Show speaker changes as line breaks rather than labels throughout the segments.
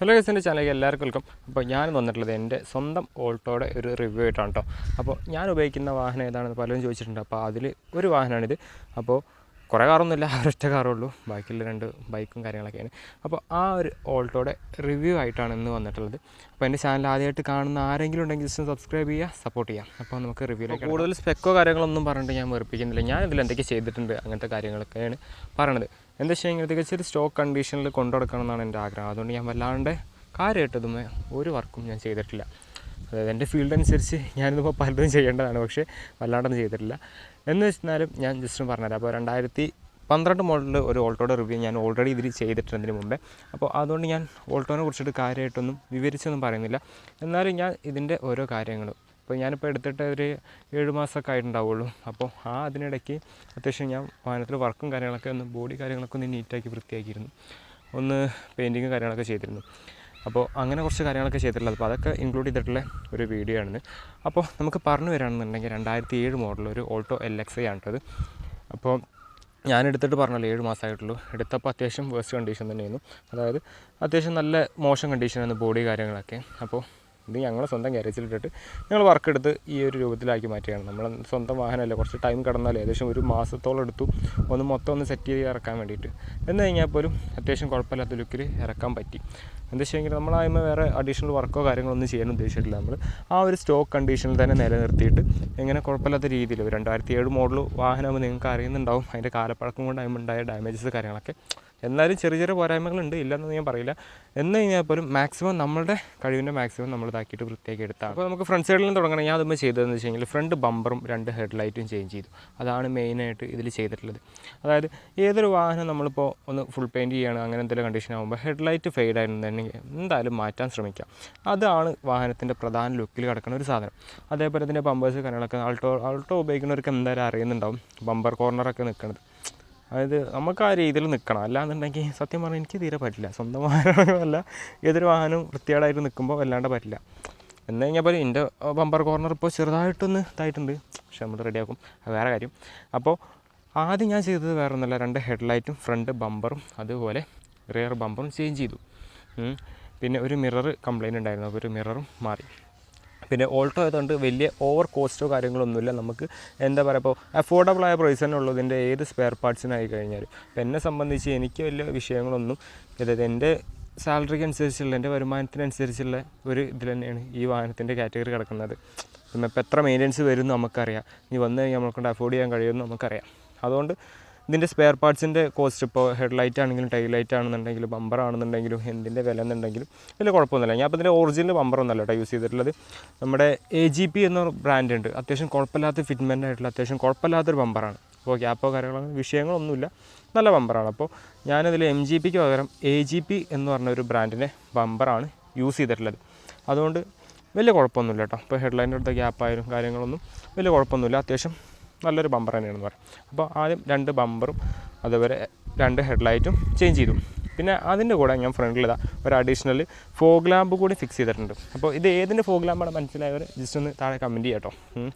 Hello ഗസിന്റെ ചാനലിലേക്ക് എല്ലാവർക്കും welcome അപ്പോൾ ഞാൻ വന്നിട്ടുള്ളത് എന്റെ സ്വന്തം ഓൾട്ടോയുടെ ഒരു റിവ്യൂ ആയിട്ടാണ് കേട്ടോ അപ്പോൾ ഞാൻ ഉപയോഗിക്കുന്ന വാഹനം ഏതാണെന്ന് പലരും ചോദിച്ചിട്ടുണ്ട്. അപ്പോൾ അതിൽ ഒരു വാഹനമാണിത്. അപ്പോൾ കുറേ കാറൊന്നുമില്ല ഒരൊറ്റ കാറേ ഉള്ളൂ ബാക്കിയുള്ള രണ്ട് ബൈക്കും കാര്യങ്ങളൊക്കെയാണ്. അപ്പോൾ ആ ഒരു ഓൾട്ടോയുടെ റിവ്യൂ ആയിട്ടാണ് ഇന്ന് വന്നിട്ടുള്ളത്. അപ്പോൾ എന്റെ ചാനൽ ആദ്യമായിട്ട് കാണുന്ന ആരെങ്കിലും ഉണ്ടെങ്കിൽ ജസ്റ്റ് സബ്സ്ക്രൈബ് ചെയ്യുക സപ്പോർട്ട് ചെയ്യാം അപ്പോൾ നമുക്ക് റിവ്യൂലേക്ക് കൂടുതൽ സ്പെക്കോ കാര്യങ്ങളൊന്നും പറഞ്ഞിട്ട് ഞാൻ വെറുപ്പിക്കുന്നില്ല. ഞാൻ ഇതിൽ എന്തൊക്കെ ചെയ്തിട്ടുണ്ട് അങ്ങനത്തെ കാര്യങ്ങളൊക്കെയാണ് പറയണത്. എന്താ വെച്ച് കഴിഞ്ഞാൽ ഇതൊക്കെ സ്റ്റോക്ക് കണ്ടീഷനിൽ കൊണ്ടുനടക്കണം എന്നാണ് എന്റെ ആഗ്രഹം. അതുകൊണ്ട് ഞാൻ വല്ലാണ്ട് കാര്യമായിട്ടതുമേ ഒരു വർക്കും ഞാൻ ചെയ്തിട്ടില്ല. അതായത് എന്റെ ഫീൽഡ് അനുസരിച്ച് ഞാനിതിപ്പോൾ പലതും ചെയ്യേണ്ടതാണ് പക്ഷേ വല്ലാണ്ടൊന്നും ചെയ്തിട്ടില്ല. എന്ന് വെച്ചാലും ഞാൻ ജസ്റ്റ് പറഞ്ഞുതരാം. അപ്പോൾ രണ്ടായിരത്തി പന്ത്രണ്ട് മോഡലിൽ ഒരു ഓൾട്ടോയുടെ റിവ്യൂ ഞാൻ ഓൾറെഡി ഇതിൽ ചെയ്തിട്ടുണ്ടതിന് മുമ്പേ. അപ്പോൾ അതുകൊണ്ട് ഞാൻ ഓൾട്ടോനെ കുറിച്ചിട്ട് കാര്യമായിട്ടൊന്നും വിവരിച്ചൊന്നും പറയുന്നില്ല. എന്നാലും ഞാൻ ഇതിന്റെ ഓരോ കാര്യങ്ങളും ഇപ്പോൾ ഞാനിപ്പോൾ എടുത്തിട്ട് ഒരു ഏഴ് മാസമൊക്കെ ആയിട്ടുണ്ടാവുള്ളൂ. അപ്പോൾ ആ അതിനിടയ്ക്ക് അത്യാവശ്യം ഞാൻ വാഹനത്തിൽ വർക്കും കാര്യങ്ങളൊക്കെ ഒന്ന് ബോഡി കാര്യങ്ങളൊക്കെ ഒന്ന് നീറ്റാക്കി വൃത്തിയാക്കിയിരുന്നു. ഒന്ന് പെയിന്റിങ്ങും കാര്യങ്ങളൊക്കെ ചെയ്തിരുന്നു. അപ്പോൾ അങ്ങനെ കുറച്ച് കാര്യങ്ങളൊക്കെ ചെയ്തിട്ടുള്ളത്. അപ്പോൾ അതൊക്കെ ഇൻക്ലൂഡ് ചെയ്തിട്ടുള്ള ഒരു വീഡിയോ ആണ് അപ്പോൾ നമുക്ക് പറഞ്ഞു വരാണെന്നുണ്ടെങ്കിൽ രണ്ടായിരത്തി ഏഴ് മോഡൽ ഒരു ഓൾട്ടോ എൽ എക്സ് ഐ ആണ് അപ്പോൾ ഞാൻ എടുത്തിട്ട് പറഞ്ഞല്ലോ ഏഴ് മാസമായിട്ടുള്ളൂ. എടുത്തപ്പോൾ അത്യാവശ്യം വേസ്റ്റ് കണ്ടീഷൻ തന്നെയായിരുന്നു. അതായത് അത്യാവശ്യം നല്ല മോശം കണ്ടീഷനായിരുന്നു ബോഡി കാര്യങ്ങളൊക്കെ. അപ്പോൾ ഇത് ഞങ്ങൾ സ്വന്തം ഗ്യാരേജിലിട്ടിട്ട് ഞങ്ങൾ വർക്ക് എടുത്ത് ഈ ഒരു രൂപത്തിലാക്കി മാറ്റുകയാണ് നമ്മൾ സ്വന്തം വാഹനമല്ല കുറച്ച് ടൈം കടന്നാൽ ഏകദേശം ഒരു മാസത്തോളം എടുത്തു. ഒന്ന് മൊത്തം ഒന്ന് സെറ്റ് ചെയ്ത് ഇറക്കാൻ വേണ്ടിയിട്ട്. എന്ന് കഴിഞ്ഞാൽ പോലും അത്യാവശ്യം കുഴപ്പമില്ലാത്ത ലുക്കിൽ ഇറക്കാൻ പറ്റി. എന്താ വെച്ചെങ്കിൽ നമ്മൾ വേറെ അഡീഷണൽ വർക്കോ കാര്യങ്ങളൊന്നും ചെയ്യാൻ ഉദ്ദേശിച്ചിട്ടില്ല നമ്മൾ ആ ഒരു സ്റ്റോക്ക് കണ്ടീഷനിൽ തന്നെ നിലനിർത്തിയിട്ട് എങ്ങനെ കുഴപ്പമില്ലാത്ത രീതിയിൽ രണ്ടായിരത്തി ഏഴ് മോഡൽ വാഹനമാകുമ്പോൾ നിങ്ങൾക്ക് അറിയുന്നുണ്ടാവും അതിന്റെ കാലപ്പഴക്കം കൊണ്ട് അതിനുണ്ടായ ഡാമേജസ് കാര്യങ്ങളൊക്കെ. എന്നാലും ചെറിയ ചെറിയ പോരായ്മകളുണ്ട് ഇല്ലെന്ന് ഞാൻ പറയില്ല. എന്ന് കഴിഞ്ഞാൽ പോലും മാക്സിമം നമ്മളുടെ കഴിവിന്റെ മാക്സിമം നമ്മൾ ഇതാക്കിയിട്ട് വൃത്തിയാക്കി എടുത്താൽ അപ്പോൾ നമുക്ക് ഫ്രണ്ട് സൈഡിൽ നിന്ന് തുടങ്ങണം. ഞാൻ അതുമ്പോൾ ചെയ്തതെന്ന് വെച്ച് കഴിഞ്ഞാൽ ഫ്രണ്ട് ബമ്പറും രണ്ട് ഹെഡ് ലൈറ്റും ചേഞ്ച് ചെയ്തു. അതാണ് മെയിനായിട്ട് ഇതിൽ ചെയ്തിട്ടുള്ളത്. അതായത് ഏതൊരു വാഹനം നമ്മളിപ്പോൾ ഒന്ന് ഫുൾ പെയിന്റ് ചെയ്യണം അങ്ങനെ എന്തെങ്കിലും കണ്ടീഷൻ ആകുമ്പോൾ ഹെഡ് ലൈറ്റ് ഫെയ്ഡ് ആയിരുന്നുണ്ടെങ്കിൽ എന്തായാലും മാറ്റാൻ ശ്രമിക്കാം. അതാണ് വാഹനത്തിന്റെ പ്രധാന ലുക്കിൽ കിടക്കുന്ന ഒരു സാധനം. അതേപോലെ തന്നെ ബമ്പേഴ്സ് കാര്യങ്ങളൊക്കെ ആൾട്ടോ ആൾട്ടോ ഉപയോഗിക്കുന്നവർക്ക് എന്തായാലും അറിയുന്നുണ്ടാവും. ബമ്പർ കോർണറൊക്കെ നിൽക്കുന്നത് അതായത് നമുക്ക് ആ രീതിയിൽ നിൽക്കണം അല്ലാന്നുണ്ടെങ്കിൽ സത്യം പറഞ്ഞാൽ എനിക്ക് തീരെ പറ്റില്ല. സ്വന്തം വാഹനമല്ല. ഏതൊരു വാഹനവും വൃത്തികേടായിട്ട് നിൽക്കുമ്പോൾ വല്ലാണ്ട് പറ്റില്ല. എന്ന് കഴിഞ്ഞാൽ പോലും എന്റെ ബമ്പർ കോർണർ ഇപ്പോൾ ചെറുതായിട്ടൊന്ന് ഇതായിട്ടുണ്ട്. പക്ഷെ നമ്മൾ റെഡിയാക്കും വേറെ കാര്യം. അപ്പോൾ ആദ്യം ഞാൻ ചെയ്തത് വേറെ ഒന്നുമല്ല രണ്ട് ഹെഡ്ലൈറ്റും ഫ്രണ്ട് ബമ്പറും അതുപോലെ റിയർ ബമ്പറും ചേഞ്ച് ചെയ്തു. പിന്നെ ഒരു മിറർ കംപ്ലയിന്റ് ഉണ്ടായിരുന്നു. അപ്പോൾ ഒരു മിററും മാറി. പിന്നെ ഓൾട്ടോ ആയതുകൊണ്ട് വലിയ ഓവർ കോസ്റ്റോ കാര്യങ്ങളൊന്നുമില്ല. നമുക്ക് എന്താ പറയുക ഇപ്പോൾ അഫോർഡബിൾ ആയ പ്രൈസ് തന്നെ ഉള്ളൂ. ഇതിന്റെ ഏത് സ്പെയർ പാർട്സിനായി കഴിഞ്ഞാൽ ഇപ്പം എന്നെ സംബന്ധിച്ച് എനിക്ക് വലിയ വിഷയങ്ങളൊന്നും അതായത് എന്റെ സാലറിക്ക് അനുസരിച്ചുള്ള എന്റെ വരുമാനത്തിനനുസരിച്ചുള്ള ഒരു ഇതിൽ തന്നെയാണ് ഈ വാഹനത്തിന്റെ കാറ്റഗറി കിടക്കുന്നത്. ഇപ്പോൾ എത്ര മെയിന്റനൻസ് വരും നമുക്കറിയാം. ഇനി വന്നു കഴിഞ്ഞാൽ നമ്മളെ കൊണ്ട് അഫോർഡ് ചെയ്യാൻ കഴിയുമെന്ന് നമുക്കറിയാം. അതുകൊണ്ട് ഇതിന്റെ സ്പെയർ പാർട്സിന്റെ കോസ്റ്റ് ഇപ്പോൾ ഹെഡ് ലൈറ്റ് ആണെങ്കിലും ടൈൽ ലൈറ്റ് ആണെന്നുണ്ടെങ്കിലും ബമ്പർ ആണെന്നുണ്ടെങ്കിലും എന്തിന്റെ വില എന്നുണ്ടെങ്കിലും വലിയ കുഴപ്പമൊന്നുമില്ല. ഞാൻ അപ്പോൾ ഇതിന്റെ ഒറിജിനൽ ബമ്പർ ഒന്നല്ല കേട്ടോ യൂസ് ചെയ്തിട്ടുള്ളത്. നമ്മുടെ എ ജി പി എന്ന ബ്രാൻഡ് ഉണ്ട്. അത്യാവശ്യം കുഴപ്പമില്ലാത്ത ഫിറ്റ്മെന്റ് ആയിട്ടുള്ള അത്യാവശ്യം കുഴപ്പമില്ലാത്തൊരു ബമ്പറാണ് അപ്പോൾ ഗ്യാപ്പോ കാര്യങ്ങളോ വിഷയങ്ങളൊന്നുമില്ല. നല്ല ബമ്പറാണ് അപ്പോൾ ഞാനതിൽ എം ജി പിക്ക് പകരം എ ജി പി എന്ന് പറഞ്ഞ ഒരു ബ്രാൻഡിന്റെ ബമ്പറാണ് യൂസ് ചെയ്തിട്ടുള്ളത്. അതുകൊണ്ട് വലിയ കുഴപ്പമൊന്നുമില്ല കേട്ടോ. ഇപ്പോൾ ഹെഡ്ലൈന്റെ അടുത്ത ഗ്യാപ്പായാലും കാര്യങ്ങളൊന്നും വലിയ കുഴപ്പമൊന്നുമില്ല. അത്യാവശ്യം നല്ലൊരു ബമ്പർ തന്നെയാണെന്ന് പറയാം. അപ്പോൾ ആദ്യം രണ്ട് ബമ്പറും അതുപോലെ രണ്ട് ഹെഡ്ലൈറ്റും ചേഞ്ച് ചെയ്തു. പിന്നെ അതിന്റെ കൂടെ ഞാൻ ഫ്രണ്ടിൽ ഇതാ ഒരു അഡീഷണൽ ഫോഗ് ലാമ്പ് കൂടി ഫിക്സ് ചെയ്തിട്ടുണ്ട്. അപ്പോൾ ഇത് ഏതിന്റെ ഫോഗ് ലാമ്പാണ് മനസ്സിലായവർ ജസ്റ്റ് ഒന്ന് താഴെ കമന്റ് ചെയ്യാം കേട്ടോ. ഉം.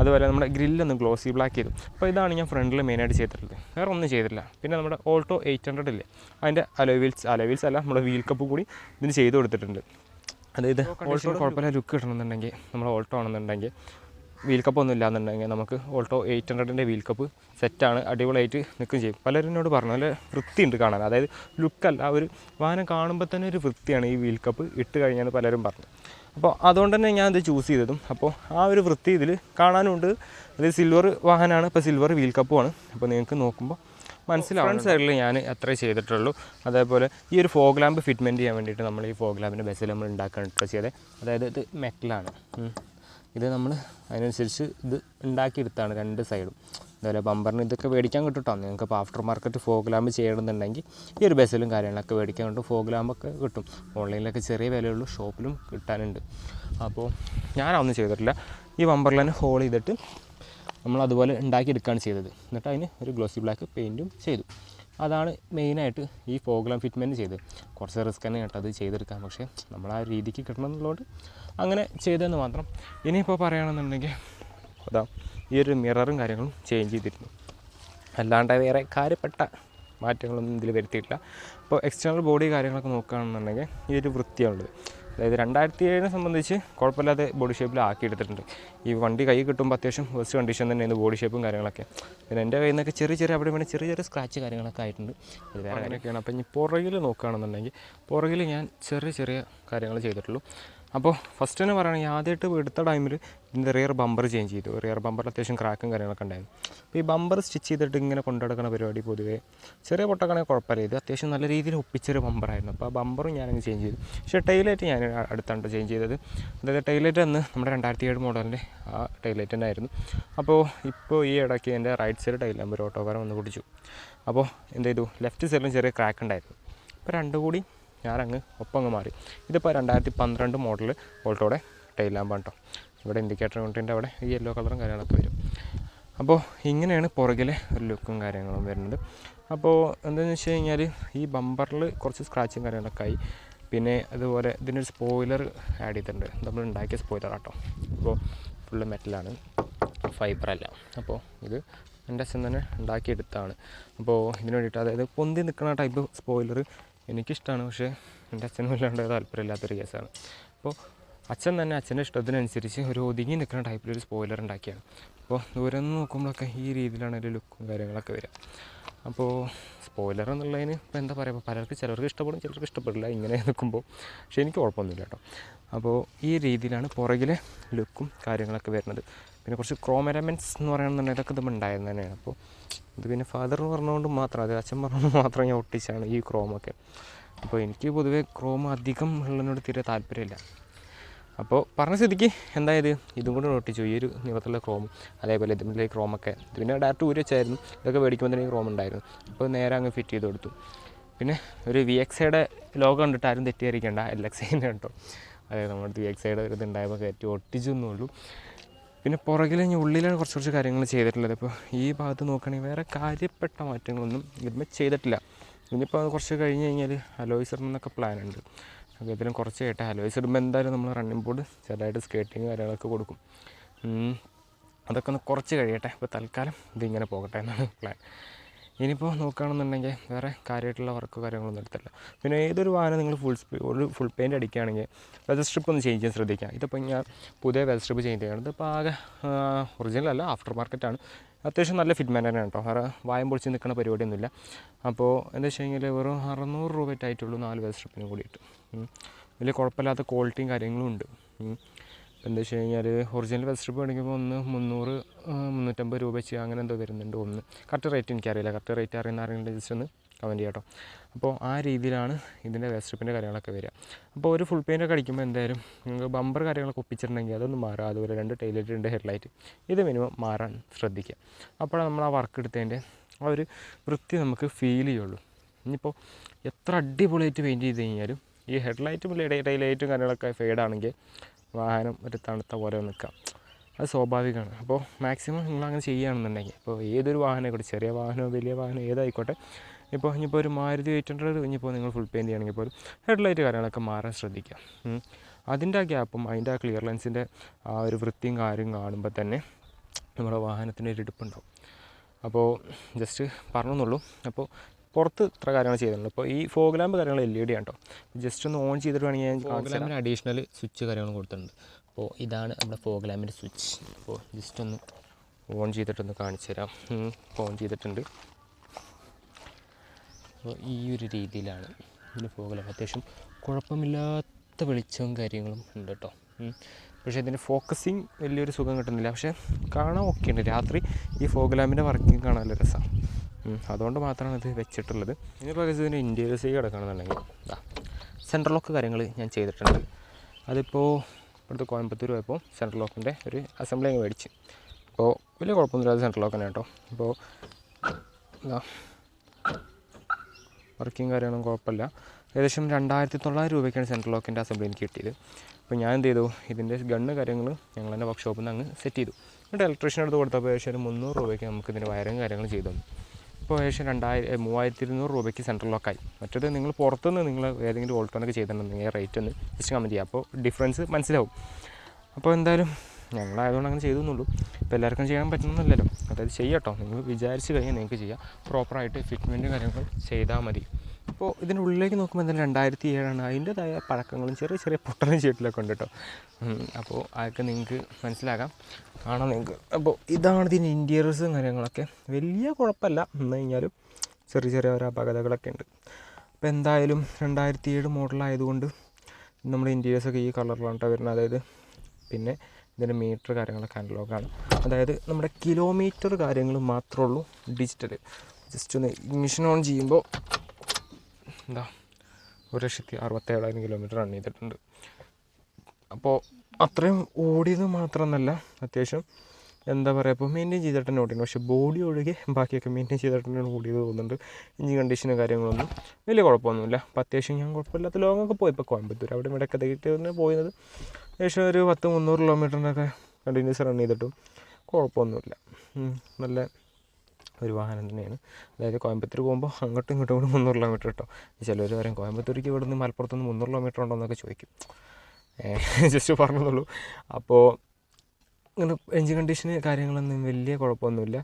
അതുപോലെ നമ്മുടെ ഗ്രില്ലൊന്ന് ഗ്ലോസി ബ്ലാക്ക് ചെയ്തു. അപ്പോൾ ഇതാണ് ഞാൻ ഫ്രണ്ടിൽ മെയിനായിട്ട് ചെയ്തിട്ടുള്ളത്. വേറെ ഒന്നും ചെയ്തിട്ടില്ല. പിന്നെ നമ്മുടെ ഓൾട്ടോ എയ്റ്റ് ഹൺഡ്രഡ് ഇല്ലേ? അതിന്റെ അലോവീൽസ് അലോവീൽസ് അലോ വീൽസ് അല്ല നമ്മുടെ വീൽ കപ്പ് കൂടി ഇതിന് ചെയ്ത് കൊടുത്തിട്ടുണ്ട്. അതായത് ഓൾട്ടോ കുഴപ്പമില്ല ലുക്ക് കിട്ടണമെന്നുണ്ടെങ്കിൽ നമ്മൾ ഓൾട്ടോ ആണെന്നുണ്ടെങ്കിൽ വീൽ കപ്പ് ഒന്നും ഇല്ലാന്നുണ്ടെങ്കിൽ നമുക്ക് ഓൾട്ടോ എയ്റ്റ് ഹൺഡ്രഡിന്റെ വീൽ കപ്പ് സെറ്റാണ് അടിപൊളിയായിട്ട് നിൽക്കുകയും ചെയ്യും. പലരും എന്നോട് പറഞ്ഞു നല്ല വൃത്തിയുണ്ട് കാണാൻ. അതായത് ലുക്കല്ല ഒരു വാഹനം കാണുമ്പോൾ തന്നെ ഒരു വൃത്തിയാണ് ഈ വീൽ കപ്പ് ഇട്ട് കഴിഞ്ഞാൽ പലരും പറഞ്ഞു. അപ്പോൾ അതുകൊണ്ട് തന്നെ ഞാൻ ഇത് ചൂസ് ചെയ്തതും. അപ്പോൾ ആ ഒരു വൃത്തി ഇതിൽ കാണാനുണ്ട്. അത് സിൽവർ വാഹനമാണ് ഇപ്പോൾ സിൽവർ വീൽ കപ്പുമാണ് അപ്പോൾ നിങ്ങൾക്ക് നോക്കുമ്പോൾ മനസ്സിലാവും സൈഡിൽ ഞാൻ അത്രേ ചെയ്തിട്ടുള്ളൂ. അതേപോലെ ഈ ഒരു ഫോഗ് ലാമ്പ് ഫിറ്റ്മെന്റ് ചെയ്യാൻ വേണ്ടിയിട്ട് നമ്മൾ ഈ ഫോഗ് ലാമ്പിന്റെ ബസ്സിൽ നമ്മൾ ഉണ്ടാക്കാൻ ട്രസ് ചെയ്തത് അതായത് ഇത് മെറ്റലാണ് ഇത് നമ്മൾ അതിനനുസരിച്ച് ഇത് ഉണ്ടാക്കിയെടുത്താണ് രണ്ട് സൈഡും. അതുപോലെ ബമ്പറിന് ഇതൊക്കെ മേടിക്കാൻ കിട്ടും നിങ്ങൾക്ക് ഇപ്പോൾ ആഫ്റ്റർ മാർക്കറ്റ് ഫോഗ് ലാമ്പ് ചെയ്യണമെന്നുണ്ടെങ്കിൽ ഈ ഒരു ബസ്സിലും കാര്യങ്ങളൊക്കെ മേടിക്കാൻ കിട്ടും. ഫോഗ് ലാമ്പൊക്കെ കിട്ടും. ഓൺലൈനിലൊക്കെ ചെറിയ വിലയുള്ളൂ. ഷോപ്പിലും കിട്ടാനുണ്ട്. അപ്പോൾ ഞാനൊന്നും ചെയ്തിട്ടില്ല. ഈ ബമ്പറിൽ തന്നെ ഹോൾ ചെയ്തിട്ട് നമ്മൾ അതുപോലെ ഉണ്ടാക്കിയെടുക്കുകയാണ് ചെയ്തത്. എന്നിട്ട് അതിന് ഒരു ഗ്ലോസി ബ്ലാക്ക് പെയിന്റും ചെയ്തു. അതാണ് മെയിനായിട്ട് ഈ ഫോഗ്ലാം ഫിറ്റ്മെന്റ് ചെയ്ത് കുറച്ച് റിസ്ക് തന്നെ കേട്ടോ അത് ചെയ്തെടുക്കാൻ. പക്ഷേ നമ്മൾ ആ രീതിക്ക് കിട്ടണം എന്നുള്ളതുകൊണ്ട് അങ്ങനെ ചെയ്തതെന്ന് മാത്രം. ഇനിയിപ്പോൾ പറയുകയാണെന്നുണ്ടെങ്കിൽ അതാ ഈ ഒരു മിററും കാര്യങ്ങളും ചേഞ്ച് ചെയ്തിരുന്നു. അല്ലാണ്ട് വേറെ കാര്യപ്പെട്ട മാറ്റങ്ങളൊന്നും ഇതിൽ വരുത്തിയിട്ടില്ല. അപ്പോൾ എക്സ്റ്റേണൽ ബോഡി കാര്യങ്ങളൊക്കെ നോക്കുകയാണെന്നുണ്ടെങ്കിൽ ഈ ഒരു വൃത്തിയാണുള്ളത്. അതായത് രണ്ടായിരത്തി ഏഴിനെ സംബന്ധിച്ച് കുഴപ്പമില്ലാതെ ബോഡി ഷേപ്പിൽ ആക്കി എടുത്തിട്ടുണ്ട് ഈ വണ്ടി കൈ കിട്ടുമ്പോൾ അത്യാവശ്യം ഫസ്റ്റ് കണ്ടീഷൻ തന്നെ തന്നെയാണ് ബോഡി ഷേപ്പും കാര്യങ്ങളൊക്കെ. പിന്നെ എന്റെ കയ്യിൽ നിന്നൊക്കെ ചെറിയ ചെറിയ അവിടെ വേണേൽ ചെറിയ ചെറിയ സ്ക്രാച്ച് കാര്യങ്ങളൊക്കെ ആയിട്ടുണ്ട്. അത് വേറെ കാര്യമൊക്കെയാണ് അപ്പോൾ ഇനി പുറകിൽ നോക്കുകയാണെന്നുണ്ടെങ്കിൽ പുറകിൽ ഞാൻ ചെറിയ ചെറിയ കാര്യങ്ങൾ ചെയ്തിട്ടുള്ളൂ. അപ്പോൾ ഫസ്റ്റ് തന്നെ പറയുകയാണെങ്കിൽ ആദ്യമായിട്ട് എടുത്ത ടൈമിൽ ഇതിന്റെ റിയർ ബമ്പർ ചേഞ്ച് ചെയ്തു. റിയർ ബമ്പറിൽ അത്യാവശ്യം ക്രാക്കും കാര്യങ്ങളൊക്കെ ഉണ്ടായിരുന്നു. അപ്പോൾ ഈ ബമ്പർ സ്റ്റിച്ച് ചെയ്തിട്ട് ഇങ്ങനെ കൊണ്ടുനടക്കുന്ന പരിപാടി പൊതുവേ ചെറിയ പൊട്ടക്കണേ കുഴപ്പമില്ല. ഇത് അത്യാവശ്യം നല്ല രീതിയിൽ ഒപ്പിച്ചൊരു ബമ്പറായിരുന്നു അപ്പോൾ ആ ബമ്പറും ഞാനങ്ങ് ചേഞ്ച് ചെയ്തു. പക്ഷേ ടൈലൈറ്റ് ഞാൻ അടുത്താണ് ചേഞ്ച് ചെയ്തത്. അതായത് ടൈലൈറ്റ് അന്ന് നമ്മുടെ രണ്ടായിരത്തി ഏഴ് മോഡലിന്റെ ആ ടൈലൈറ്റ് തന്നെ ആയിരുന്നു. അപ്പോൾ ഇപ്പോൾ ഈ ഇടയ്ക്ക് എന്റെ റൈറ്റ് സൈഡ് ടൈൽ ഒരു ഓട്ടോക്കാരൻ വന്ന് പിടിച്ചു അപ്പോൾ എന്ത് ചെയ്തു? ലെഫ്റ്റ് സൈഡിലും ചെറിയ ക്രാക്ക് ഉണ്ടായിരുന്നു. അപ്പോൾ രണ്ടും കൂടി ഞാനങ്ങ് ഒപ്പം അങ്ങ് മാറി. ഇതിപ്പോൾ രണ്ടായിരത്തി പന്ത്രണ്ട് മോഡൽ ഓൾട്ടോടെ ടൈൽ ലാമ്പാണ് കേട്ടോ ഇവിടെ ഇൻഡിക്കേറ്റർ യൂണിറ്റിന്റെ അവിടെ ഈ യെല്ലോ കളറും കാര്യങ്ങളൊക്കെ വരും. അപ്പോൾ ഇങ്ങനെയാണ് പുറകിലെ ഒരു ലുക്കും കാര്യങ്ങളും വരുന്നത്. അപ്പോൾ എന്താണെന്ന് വെച്ച് കഴിഞ്ഞാൽ ഈ ബമ്പറിൽ കുറച്ച് സ്ക്രാച്ചും കാര്യങ്ങളൊക്കെ ആയി. പിന്നെ അതുപോലെ ഇതിനൊരു സ്പോയിലർ ആഡ് ചെയ്തിട്ടുണ്ട്. നമ്മൾ ഉണ്ടാക്കിയ സ്പോയിലർ ആട്ടോ. അപ്പോൾ ഫുള്ള് മെറ്റലാണ് ഫൈബറല്ല അപ്പോൾ ഇത് എന്റെ അച്ഛൻ തന്നെ ഉണ്ടാക്കിയെടുത്താണ് അപ്പോൾ ഇതിന് വേണ്ടിയിട്ട് അതായത് പൊന്തി നിൽക്കുന്ന ടൈപ്പ് സ്പോയിലർ എനിക്കിഷ്ടമാണ് പക്ഷേ എന്റെ അച്ഛനും വല്ലാണ്ട് താല്പര്യമില്ലാത്തൊരു കേസാണ്. അപ്പോൾ അച്ഛൻ തന്നെ അച്ഛന്റെ ഇഷ്ടത്തിനനുസരിച്ച് ഒരു ഒതുങ്ങി നിൽക്കുന്ന ടൈപ്പിലൊരു സ്പോയിലർ ഉണ്ടാക്കിയാണ്. അപ്പോൾ ദൂരെ നിന്ന് നോക്കുമ്പോഴൊക്കെ ഈ രീതിയിലാണ് ഒരു ലുക്കും കാര്യങ്ങളൊക്കെ വരിക. അപ്പോൾ സ്പോയിലർ എന്നുള്ളതിന് ഇപ്പോൾ എന്താ പറയുക പലർക്ക് ചിലർക്ക് ഇഷ്ടപ്പെടും ചിലർക്ക് ഇഷ്ടപ്പെടില്ല ഇങ്ങനെ നിൽക്കുമ്പോൾ. പക്ഷേ എനിക്ക് കുഴപ്പമൊന്നുമില്ല കേട്ടോ. അപ്പോൾ ഈ രീതിയിലാണ് പുറകിലെ ലുക്കും കാര്യങ്ങളൊക്കെ വരുന്നത്. പിന്നെ കുറച്ച് ക്രോം എലമെന്റ്സ് എന്ന് പറയുന്നുണ്ടെങ്കിൽ ഇതൊക്കെ ഇതുമ്പോൾ ഉണ്ടായിരുന്നു തന്നെയാണ്. അപ്പോൾ ഇത് പിന്നെ ഫാദർ പറഞ്ഞുകൊണ്ട് മാത്രം അത് അച്ഛൻ പറഞ്ഞുകൊണ്ട് മാത്രം ഞാൻ ഒട്ടിച്ചാണ് ഈ ക്രോമൊക്കെ. അപ്പോൾ എനിക്ക് പൊതുവേ ക്രോം അധികം ഉള്ളതിനോട് തീരെ താല്പര്യമില്ല. അപ്പോൾ പറഞ്ഞ സ്ഥിതിക്ക് എന്തായത്? ഇതും കൂടെ ഒട്ടിച്ചു. ഈ ഒരു നിറത്തിലുള്ള ക്രോം അതേപോലെ ഇതിന്റെ ക്രോമൊക്കെ. ഇത് പിന്നെ ഡയറക്റ്റ് ഊരി വെച്ചായിരുന്നു. ഇതൊക്കെ മേടിക്കുമ്പോൾ തന്നെ ക്രോം ഉണ്ടായിരുന്നു. അപ്പോൾ നേരെ അങ്ങ് ഫിറ്റ് ചെയ്ത് കൊടുത്തു. പിന്നെ ഒരു വി എക്സയുടെ ലോഗോ കണ്ടിട്ട് ആരും തെറ്റിദ്ധരിക്കേണ്ട. എൽ എക്സ് ഐന്റെ കേട്ടോ. അതായത് നമ്മുടെ വി എക്സയുടെ ഒരു ഇതുണ്ടായപ്പോൾ കയറ്റി ഒട്ടിച്ചു എന്നുള്ളൂ പിന്നെ പുറകിൽ ഞാൻ ഉള്ളിലാണ് കുറച്ച് കുറച്ച് കാര്യങ്ങൾ ചെയ്തിട്ടുള്ളത്. ഇപ്പോൾ ഈ ഭാഗത്ത് നോക്കുകയാണെങ്കിൽ വേറെ കാര്യപ്പെട്ട മാറ്റങ്ങളൊന്നും ഇതിന്മേൽ ചെയ്തിട്ടില്ല. ഇനിയിപ്പോൾ അത് കുറച്ച് കഴിഞ്ഞ് കഴിഞ്ഞാൽ അലോയ്സ് എന്നൊക്കെ പ്ലാൻ ഉണ്ട്. അപ്പോൾ ഇതിലും കുറച്ച് കേട്ടെ. അലോയ്സ് ഇടുമ്പോൾ എന്തായാലും നമ്മൾ റണ്ണിങ് ബോർഡ് ചെറുതായിട്ട് സ്കേറ്റിങ് കാര്യങ്ങളൊക്കെ കൊടുക്കും. അതൊക്കെ ഒന്ന് കുറച്ച് കഴിയട്ടെ. ഇപ്പോൾ തൽക്കാലം ഇതിങ്ങനെ പോകട്ടെ എന്നാണ് പ്ലാൻ ഇനിയിപ്പോൾ നോക്കുകയാണെന്നുണ്ടെങ്കിൽ വേറെ കാര്യമായിട്ടുള്ള വർക്ക് കാര്യങ്ങളൊന്നും എടുത്തില്ല പിന്നെ ഏതൊരു വാഹനം നിങ്ങൾ ഫുൾ ഒരു ഫുൾ പെയിന്റ് അടിക്കുകയാണെങ്കിൽ വെതർ സ്ട്രിപ്പ് ഒന്ന് ചേഞ്ച് ചെയ്യാൻ ശ്രദ്ധിക്കുക. ഇതിപ്പോൾ ഞാൻ പുതിയ വെതർ സ്ട്രിപ്പ് ചേഞ്ച് ചെയ്യണം ഇതിപ്പോൾ ആകെ ഒറിജിനൽ അല്ല ആഫ്റ്റർ മാർക്കറ്റാണ് അത്യാവശ്യം നല്ല ഫിറ്റ്മാൻ തന്നെയാണ് കേട്ടോ വേറെ വായം പൊളിച്ച് നിൽക്കുന്ന പരിപാടിയൊന്നുമില്ല. അപ്പോൾ എന്താ വെച്ച് കഴിഞ്ഞാൽ വെറും അറുന്നൂറ് രൂപ ആയിട്ടുള്ളൂ നാല് വെതർ സ്ട്രിപ്പിന് കൂടിയിട്ട്. വലിയ കുഴപ്പമില്ലാത്ത ക്വാളിറ്റിയും കാര്യങ്ങളും ഉണ്ട്. എന്താ വെച്ച് കഴിഞ്ഞാൽ ഒറിജിനൽ വെസ്റ്റ് സ്ട്രിപ്പ് മേടിക്കുമ്പോൾ ഒന്ന് മുന്നൂറ് മുന്നൂറ്റമ്പത് രൂപ വെച്ച് അങ്ങനെ എന്തോ വരുന്നുണ്ട് ഒന്ന് കറക്റ്റ് റേറ്റ് എനിക്കറിയില്ല. കറക്റ്റ് റേറ്റ് അറിയുന്ന ആരെങ്കിലും ജസ്റ്റ് ഒന്ന് കമന്റ് ചെയ്യട്ടോ അപ്പോൾ ആ രീതിയിലാണ് ഇതിന്റെ വെസ്റ്റ് സ്ട്രിപ്പിന്റെ കാര്യങ്ങളൊക്കെ വരിക. അപ്പോൾ ഒരു ഫുൾ പെയിന്റ് ഒക്കെ അടിക്കുമ്പോൾ എന്തായാലും നിങ്ങൾക്ക് ബമ്പർ കാര്യങ്ങളൊക്കെ ഒപ്പിച്ചിട്ടുണ്ടെങ്കിൽ അതൊന്നും മാറുക അതുപോലെ രണ്ട് ടൈലറ്റ് രണ്ട് ഹെഡ്ലൈറ്റ് ഇത് മിനിമം മാറാൻ ശ്രദ്ധിക്കുക. അപ്പോഴാണ് നമ്മൾ ആ വർക്ക് എടുത്തതിന്റെ ആ ഒരു വൃത്തി നമുക്ക് ഫീൽ ചെയ്യുള്ളൂ. ഇനിയിപ്പോൾ എത്ര അടിപൊളിയായിട്ട് പെയിന്റ് ചെയ്ത് കഴിഞ്ഞാലും ഈ ഹെഡ്ലൈറ്റും ടൈലൈറ്റും കാര്യങ്ങളൊക്കെ ഫെയ്ഡാണെങ്കിൽ വാഹനം ഒരു തണുത്ത പോലെ നിൽക്കാം. അത് സ്വാഭാവികമാണ്. അപ്പോൾ മാക്സിമം നിങ്ങൾ അങ്ങനെ ചെയ്യുകയാണെന്നുണ്ടെങ്കിൽ ഇപ്പോൾ ഏതൊരു വാഹനം ആയിക്കോട്ടെ ചെറിയ വാഹനമോ വലിയ വാഹനമോ ഏതായിക്കോട്ടെ ഇപ്പോൾ ഇനിയിപ്പോൾ ഒരു മാരുതി എയ്റ്റ് ഹൺഡ്രഡ് ഇനിയിപ്പോൾ നിങ്ങൾ ഫുൾ പെയിന്റ് ചെയ്യണമെങ്കിൽ പോലും ഹെഡ്ലൈറ്റ് കാര്യങ്ങളൊക്കെ മാറാൻ ശ്രദ്ധിക്കുക. അതിന്റെ ആ ഗ്യാപ്പും അതിന്റെ ആ ക്ലിയർ ലെൻസിന്റെ ആ ഒരു വൃത്തിയും കാര്യം കാണുമ്പോൾ തന്നെ നമ്മുടെ വാഹനത്തിന്റെ ഒരു ഇടുപ്പുണ്ടാവും. അപ്പോൾ ജസ്റ്റ് പറഞ്ഞെന്നുള്ളൂ. അപ്പോൾ പുറത്ത് ഇത്ര കാര്യങ്ങൾ ചെയ്തിട്ടുണ്ട്. അപ്പോൾ ഈ ഫോഗ് ലാമ്പ് കാര്യങ്ങൾ എൽ ഇ ഡി ആണ് കേട്ടോ ജസ്റ്റ് ഒന്ന് ഓൺ ചെയ്തിട്ട് വേണമെങ്കിൽ ഞാൻ ഫോഗ് ലാമ്പിന് അഡീഷണൽ സ്വിച്ച് കാര്യങ്ങൾ കൊടുത്തിട്ടുണ്ട്. അപ്പോൾ ഇതാണ് നമ്മുടെ ഫോഗ് ലാമ്പിന്റെ സ്വിച്ച് അപ്പോൾ ജസ്റ്റ് ഒന്ന് ഓൺ ചെയ്തിട്ടൊന്ന് കാണിച്ചു തരാം ഓൺ ചെയ്തിട്ടുണ്ട്. അപ്പോൾ ഈ ഒരു രീതിയിലാണ് ഇതിന് ഫോഗ് ലാമ്പ് അത്യാവശ്യം കുഴപ്പമില്ലാത്ത വെളിച്ചവും കാര്യങ്ങളും ഉണ്ട് കേട്ടോ പക്ഷേ ഇതിന്റെ ഫോക്കസിങ് വലിയൊരു സുഖം കിട്ടുന്നില്ല. പക്ഷേ കാണാൻ ഓക്കെ ഉണ്ട് രാത്രി ഈ ഫോഗ് ലാമ്പിന്റെ വർക്കിംഗ് കാണാൻ നല്ല രസമാണ് അതുകൊണ്ട് മാത്രമാണ് ഇത് വെച്ചിട്ടുള്ളത്. ഇനി ഇനിയിപ്പോൾ ഇതിന്റെ സൈഡ് കിടക്കണമെന്നുണ്ടെങ്കിൽ സെൻട്രൽ ലോക്ക് കാര്യങ്ങൾ ഞാൻ ചെയ്തിട്ടുണ്ട്. അതിപ്പോൾ ഇവിടുത്തെ കോയമ്പത്തൂർ പോയപ്പോൾ സെൻട്രൽ ലോക്കിന്റെ ഒരു അസംബ്ലി അങ്ങ് മേടിച്ച്. അപ്പോൾ വലിയ കുഴപ്പമൊന്നുമില്ലാതെ സെൻട്രൽ ലോക്ക് തന്നെ കേട്ടോ. അപ്പോൾ വർക്കിംഗ് കാര്യങ്ങളും കുഴപ്പമില്ല. ഏകദേശം രണ്ടായിരത്തി തൊള്ളായിരം രൂപയ്ക്കാണ് സെൻട്രൽ ലോക്കിന്റെ അസംബ്ലി എനിക്ക് കിട്ടിയത്. അപ്പോൾ ഞാൻ എന്ത് ചെയ്തു? ഇതിന്റെ ഗണ്ണ് കാര്യങ്ങൾ ഞങ്ങൾ തന്നെ വർക്ക്ഷോപ്പിൽ നിന്ന് അങ്ങ് സെറ്റ് ചെയ്തു. എന്നിട്ട് ഇലക്ട്രീഷ്യൻ എടുത്ത് കൊടുത്തപ്പോൾ ഏകദേശം ഒരു മുന്നൂറ് രൂപയ്ക്ക് നമുക്ക് ഇതിന്റെ വയറിങ് കാര്യങ്ങൾ ചെയ്തു ഇപ്പോൾ ഏകദേശം രണ്ടായിരം മൂവായിരത്തി ഇരുന്നൂറ് രൂപയ്ക്ക് സെൻട്രൽ ലോക്കായി മറ്റേത് നിങ്ങൾ പുറത്തുനിന്ന് നിങ്ങൾ ഏതെങ്കിലും ഓൾട്ടോനൊക്കെ ചെയ്തിട്ടുണ്ടെങ്കിൽ റേറ്റ് ഒന്ന് ജസ്റ്റ് കമന്റ് ചെയ്യുക. അപ്പോൾ ഡിഫറൻസ് മനസ്സിലാവും. അപ്പോൾ എന്തായാലും ഞങ്ങളായതുകൊണ്ട് അങ്ങനെ ചെയ്തെന്നുള്ളൂ ഇപ്പോൾ എല്ലാവർക്കും ചെയ്യാൻ പറ്റുന്നില്ലല്ലോ അതായത് ചെയ്യട്ടോ നിങ്ങൾ വിചാരിച്ച് കഴിഞ്ഞാൽ നിങ്ങൾക്ക് ചെയ്യാം. പ്രോപ്പറായിട്ട് ഫിറ്റ്മെന്റും കാര്യങ്ങളും ചെയ്താൽ മതി. അപ്പോൾ ഇതിന്റെ ഉള്ളിലേക്ക് നോക്കുമ്പോൾ എന്തായാലും രണ്ടായിരത്തി ഏഴാണ് അതിന്റെതായ പഴക്കങ്ങളും ചെറിയ ചെറിയ പൊട്ടലും ചീട്ടിലൊക്കെ ഉണ്ട് കേട്ടോ അപ്പോൾ അതൊക്കെ നിങ്ങൾക്ക് മനസ്സിലാക്കാം. കാണാം നിങ്ങൾക്ക്? അപ്പോൾ ഇതാണ് ഇതിന്റെ ഇന്റീരിയേഴ്സും കാര്യങ്ങളൊക്കെ. വലിയ കുഴപ്പമില്ല. എന്ന് കഴിഞ്ഞാലും ചെറിയ ചെറിയ ഓരോ അപകടങ്ങളൊക്കെ ഉണ്ട്. അപ്പോൾ എന്തായാലും രണ്ടായിരത്തി ഏഴ് മോഡലായതുകൊണ്ട് നമ്മുടെ ഇന്റീരിയേഴ്സൊക്കെ ഈ കളറിലാണ് കേട്ടോ വരുന്നത്. അതായത് പിന്നെ ഇതിന്റെ മീറ്റർ കാര്യങ്ങളൊക്കെ അനലോഗാണ് അതായത് നമ്മുടെ കിലോമീറ്റർ കാര്യങ്ങൾ മാത്രമേ ഉള്ളൂ ഡിജിറ്റൽ ജസ്റ്റ് ഒന്ന് ഇഗ്നിഷൻ ഓൺ ചെയ്യുമ്പോൾ എന്താ ഒരു ലക്ഷത്തി അറുപത്തേഴായിരം കിലോമീറ്റർ റൺ ചെയ്തിട്ടുണ്ട്. അപ്പോൾ അത്രയും ഓടിയത് മാത്രമെന്നല്ല അത്യാവശ്യം എന്താ പറയുക ഇപ്പോൾ മെയിന്റെയിൻ ചെയ്തിട്ട് തന്നെ ഓടിക്കുന്നു പക്ഷേ ബോഡി ഒഴികെ ബാക്കിയൊക്കെ മെയിന്റെയിൻ ചെയ്തിട്ട് തന്നെയാണ് ഓടിയത് തോന്നുന്നുണ്ട്. എഞ്ചിൻ കണ്ടീഷനും കാര്യങ്ങളൊന്നും വലിയ കുഴപ്പമൊന്നുമില്ല. അപ്പോൾ അത്യാവശ്യം ഞാൻ കുഴപ്പമില്ലാത്ത ലോങ്ങൊക്കെ പോയി. ഇപ്പോൾ കോയമ്പത്തൂർ അവിടെ ഇവിടെ ഒക്കെ തന്നെ പോയത്. ഏകദേശം ഒരു പത്ത് മുന്നൂറ് കിലോമീറ്ററിനൊക്കെ കണ്ടിന്യൂസ് റൺ ചെയ്തിട്ടും കുഴപ്പമൊന്നുമില്ല. നല്ല ഒരു വാഹനം തന്നെയാണ്. അതായത് കോയമ്പത്തൂർ പോകുമ്പോൾ അങ്ങോട്ടും ഇങ്ങോട്ടും കൂടി മുന്നൂറ് കിലോമീറ്റർ കേട്ടോ ചിലർ പറയും കോയമ്പത്തൂർക്ക് ഇവിടെ നിന്ന് മലപ്പുറത്ത് നിന്ന് മുന്നൂറ് കിലോമീറ്റർ ഉണ്ടോ എന്നൊക്കെ ചോദിക്കും ജസ്റ്റ് പറഞ്ഞതുള്ളൂ അപ്പോൾ ഇങ്ങനെ എഞ്ചിൻ കണ്ടീഷന് കാര്യങ്ങളൊന്നും വലിയ കുഴപ്പമൊന്നുമില്ല.